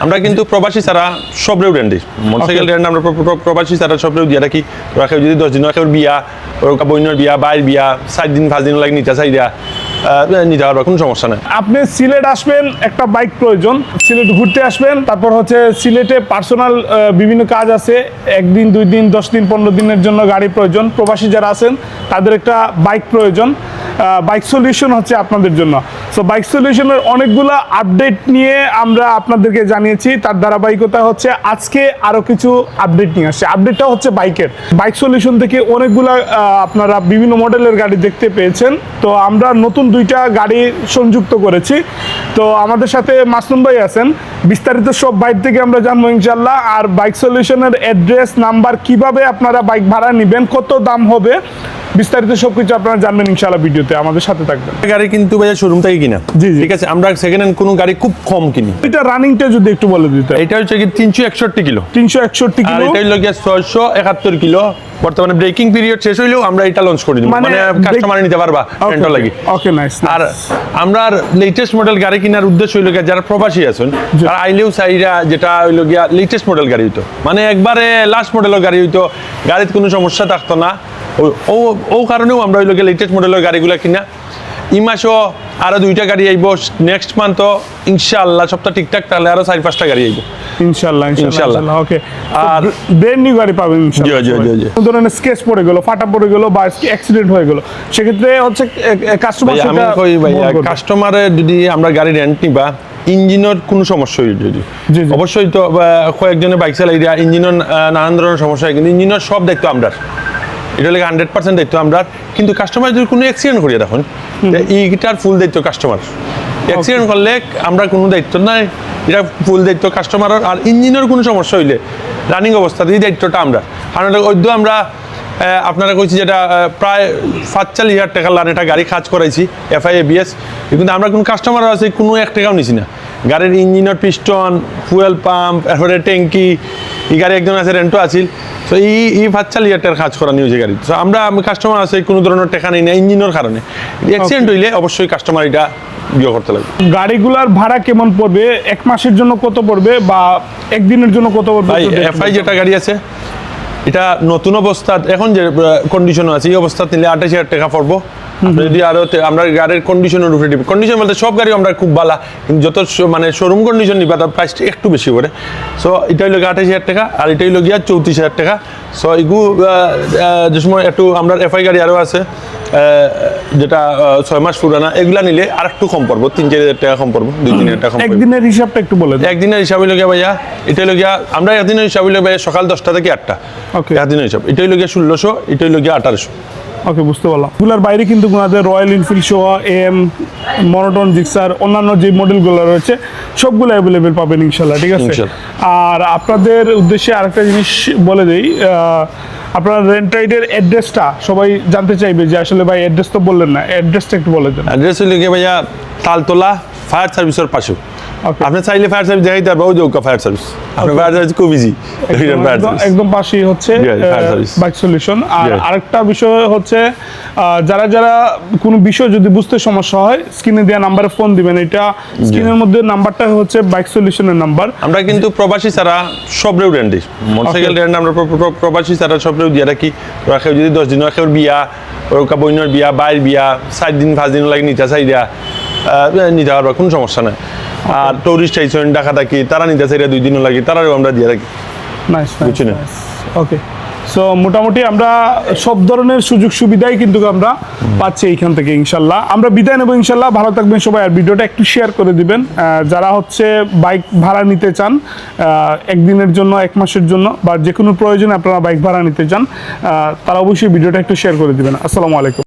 আমরা কিন্তু প্রবাসী ছাড়া সব রেউ ডেন্ডি মোটরসাইকেল রেন্ড আমরা প্র- প্র- প্রবাসী ছাড়া সব রেউ দিয়ে রাখি। ওরা যদি দশ দিন রাখে বিয়া ওর বইনের বিয়া বাইর বিয়া সাত দিন পাঁচ দিন লাগে নিচা চাই দিয়া। নিতে পারবা, কোনো সমস্যা নাই। আপনি সিলেট আসবেন, একটা বাইক প্রয়োজন। সিলেট ঘুরতে আসবেন, তারপর হচ্ছে সিলেটে পার্সোনাল বিভিন্ন কাজ আছে। একদিন, দুই দিন, দশ দিন, পনেরো দিনের জন্য গাড়ি প্রয়োজন। প্রবাসী যারা আছেন, তাদের একটা বাইক প্রয়োজন। বাইক সলিউশন হচ্ছে আপনাদের জন্য। সো বাইক সলিউশনের অনেকগুলো আপডেট নিয়ে আমরা আপনাদেরকে জানিয়েছি। তার ধারাবাহিকতা হচ্ছে আজকে আরও কিছু আপডেট নিয়ে আসছে। আপডেটটা হচ্ছে বাইকের। বাইক সলিউশন থেকে অনেকগুলা আপনারা বিভিন্ন মডেলের গাড়ি দেখতে পেয়েছেন। তো আমরা নতুন দুইটা গাড়ি সংযুক্ত করেছি। তো আমাদের সাথে মাসুম ভাই আছেন। বিস্তারিত সব বাইক থেকে আমরা জানব ইনশাল্লাহ আর বাইক সলিউশনের অ্যাড্রেস নাম্বার কীভাবে আপনারা বাইক ভাড়া নেবেন, কত দাম হবে বিস্তারিত সবকিছু আপনারা জানবেন ইনশাল্লাহ ভিডিওতে আমাদের সাথে থাকবেন। গাড়ি কিন্তু ভাইয়া শোরুম থেকে কিনা। জি। ঠিক আছে আমরা সেকেন্ড হ্যান্ড কোনো গাড়ি খুব কম কিনি। এটা রানিংটা যদি একটু বলে দিতে। এটা হচ্ছে কি তিনশো একষট্টি কিলো। তিনশো একষট্টি আর কিলো। এটা হলো গিয়ে ছয়শো একাত্তর কিলো। বর্তমানে ব্রেকিং পিরিয়ড শেষ হইলেও আমরা এটা লঞ্চ করে দিব। মানে মানে কাস্টমার নিতে পারবা রেন্টও লাগি। ওকে নাইস আর আমরা লেটেস্ট মডেল গাড়ি কেনার উদ্দেশ্য হইল গিয়া যারা প্রবাসী আছেন আর আইলেও চাইরা যেটা হইল গিয়া লেটেস্ট মডেল গাড়ি হইতো। মানে একবারে লাস্ট মডেলের গাড়ি হইতো। গাড়িতে কোনো সমস্যা থাকতো না। ও- কারণেও আমরা হইল গিয়া লেটেস্ট মডেলের গাড়িগুলো কিনা। এই মাসও আরও দুইটা গাড়ি আইব নেক্সট মান্থও ইনশাআল্লাহ সবটা ঠিকঠাক তাহলে আরও চার পাঁচটা গাড়ি আইব। ইনশাল্লাহ। ইনশাল্লাহ ওকে আর ব্র্যান্ড নিউ গাড়ি পাবেন ইনশাল্লাহ জি, জি, জি, জি। কোনো ধরনের স্কেচ পড়ে গেল ফাটা পড়ে গেল বা অ্যাক্সিডেন্ট হয়ে গেল। সেক্ষেত্রে হচ্ছে কাস্টমার আমি কই ভাই কাস্টমারে যদি আমরা গাড়ি রেন্ট নিবা ইঞ্জিনের কোনো সমস্যা যদি। অবশ্যই তো আহ, কয়েকজনে বাইক চালাই দিয়া ইঞ্জিনের নানান ধরনের সমস্যা হয় কিন্তু ইঞ্জিনের সব দেখতো আমরা এটা লাগে হান্ড্রেড পার্সেন্ট দায়িত্ব আমরা কিন্তু কাস্টমার যদি কোনো অ্যাক্সিডেন্ট করিয়া দেখুন এইটার ফুল দায়িত্ব কাস্টমার অ্যাক্সিডেন্ট করলে আমরা কোনো দায়িত্ব নাই এটা ফুল দায়িত্ব কাস্টমারের আর ইঞ্জিনের কোনো সমস্যা হইলে রানিং অবস্থাতে এই দায়িত্বটা আমরা। কারণ এটা ওই আমরা আপনারা কইছি যেটা প্রায় পাঁচচাল হাজার টাকা লান একটা গাড়ি কাজ করাইছি এফআই এবিএস কিন্তু আমরা কোনো কাস্টমার আছে কোনো এক টাকাও নিছি না। গাড়ির ইঞ্জিনের পিস্টন ফুয়েল পাম্প এরপরে ট্যাঙ্কি এই গাড়ি একজন আছে রেন্টও আছিল। তো এই এই পাঁচচাল হাজার টাকার কাজ করা নিউজে গাড়ি। তো আমরা কাস্টমার আছে কোনো ধরনের টেকা নেই না ইঞ্জিনের কারণে। অ্যাক্সিডেন্ট হইলে অবশ্যই কাস্টমার এটা বিয়ে করতে লাগবে। গাড়িগুলার ভাড়া কেমন পড়বে? এক মাসের জন্য কত পড়বে? বা একদিনের জন্য কত পড়বে? এফআই যেটা গাড়ি আছে এটা নতুন অবস্থা এখন যে কন্ডিশন আছে এই অবস্থা নিলে আঠাশ হাজার টাকা পড়ব। যদি আরও আমরা গাড়ির কন্ডিশনের উপরে ডিপেন্ড কন্ডিশন বলতে সব গাড়ি আমরা খুব ভালো কিন্তু যত মানে শোরুম কন্ডিশন নিবা তার প্রাইসটা একটু বেশি করে সো এটা হইল আঠাশ হাজার টাকা আর এটা হইল গিয়া চৌত্রিশ হাজার টাকা। সো এগু যে সময় একটু আমরা এফআই গাড়ি আরও আছে। যেটা ছয় মাস পুরানা এগুলা নিলে আর একটু কম পড়ব তিন চার হাজার টাকা কম পড়ব দুই তিন হাজার টাকা একদিনের হিসাবটা একটু বলে দেন একদিনের হিসাব হইল গিয়া ভাইয়া এটাই হইল গিয়া আমরা একদিনের হিসাব হইল ভাইয়া সকাল দশটা থেকে আটটা. একদিনের হিসাব এটাই হইল গিয়া ষোলোশো এটা হইল গিয়া আঠারোশো। ওকে বুঝতে পারলাম এগুলার বাইরে কিন্তু আপনাদের রয়্যাল এনফিল্ড শো এম মনোটন জিক্সার অন্যান্য যে মডেলগুলো রয়েছে সবগুলো অ্যাভেলেবেল পাবেন ইনশাল্লাহ ঠিক আছে। আর আপনাদের উদ্দেশ্যে আরেকটা জিনিস বলে দিই আপনার রেন্ট রাইডের অ্যাড্রেসটা সবাই জানতে চাইবে যে আসলে ভাই অ্যাড্রেস তো বললেন না অ্যাড্রেসটা একটু বলে দেন অ্যাড্রেস হইল গিয়া ভাইয়া তালতলা ফায়ার সার্ভিসের পাশে. আপনি চাইলে ফায়ার সার্ভিস দেখাইতে পারব ওই যে ফায়ার সার্ভিস আপনার ফায়ার সার্ভিস খুব ইজি একদম- পাশেই হচ্ছে. বাইক সলিউশন আর আরেকটা বিষয় হচ্ছে যারা যারা কোনো বিষয় যদি বুঝতে সমস্যা হয় স্ক্রিনে দেওয়া নাম্বারে ফোন দিবেন। এটা স্ক্রিনের মধ্যে নাম্বারটা হচ্ছে বাইক সলিউশনের নাম্বার আমরা কিন্তু প্রবাসী ছাড়া সব রেউ রেন্ডি মোটরসাইকেল. রেন্ড আমরা প্র- প্র- প্রবাসী ছাড়া সব রেউ দিয়ে রাখি। ওরা কেউ যদি দশ দিন কেউ বিয়া ওর বইনের বিয়া বাইর বিয়া সাত দিন পাঁচ দিন লাগে নিতে চাই দিয়া নিতে পারবা কোনো সমস্যা নাই। আর টুরিস্ট আইসেন ঢাকা থাকি তারা নিতে চাই দুই দিনও লাগে তারাও আমরা দিয়ে রাখি। নাইস বুঝছি না। ওকে সো মোটামুটি আমরা সব ধরনের সুযোগ সুবিধাই কিন্তু আমরা পাচ্ছি এইখান থেকে ইনশাল্লাহ। আমরা বিদায় নেব ইনশাল্লাহ। ভালো থাকবেন সবাই আর ভিডিওটা একটু শেয়ার করে দিবেন। যারা হচ্ছে বাইক ভাড়া নিতে চান একদিনের জন্য এক মাসের জন্য বা যে কোনো প্রয়োজনে আপনারা বাইক ভাড়া নিতে চান তারা অবশ্যই ভিডিওটা একটু শেয়ার করে দিবেন। আসসালামু আলাইকুম।